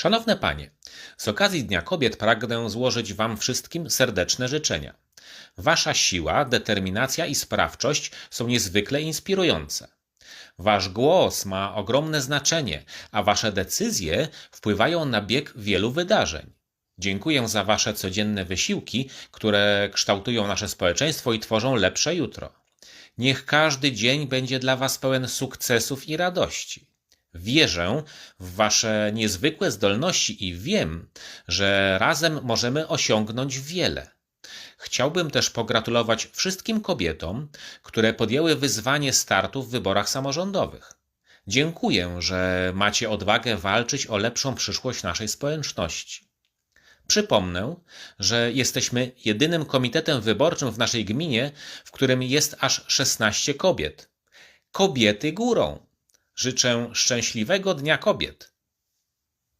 Szanowne Panie, z okazji Dnia Kobiet pragnę złożyć Wam wszystkim serdeczne życzenia. Wasza siła, determinacja i sprawczość są niezwykle inspirujące. Wasz głos ma ogromne znaczenie, a Wasze decyzje wpływają na bieg wielu wydarzeń. Dziękuję za Wasze codzienne wysiłki, które kształtują nasze społeczeństwo i tworzą lepsze jutro. Niech każdy dzień będzie dla Was pełen sukcesów i radości. Wierzę w Wasze niezwykłe zdolności i wiem, że razem możemy osiągnąć wiele. Chciałbym też pogratulować wszystkim kobietom, które podjęły wyzwanie startu w wyborach samorządowych. Dziękuję, że macie odwagę walczyć o lepszą przyszłość naszej społeczności. Przypomnę, że jesteśmy jedynym komitetem wyborczym w naszej gminie, w którym jest aż 16 kobiet. Kobiety górą! Życzę szczęśliwego Dnia Kobiet.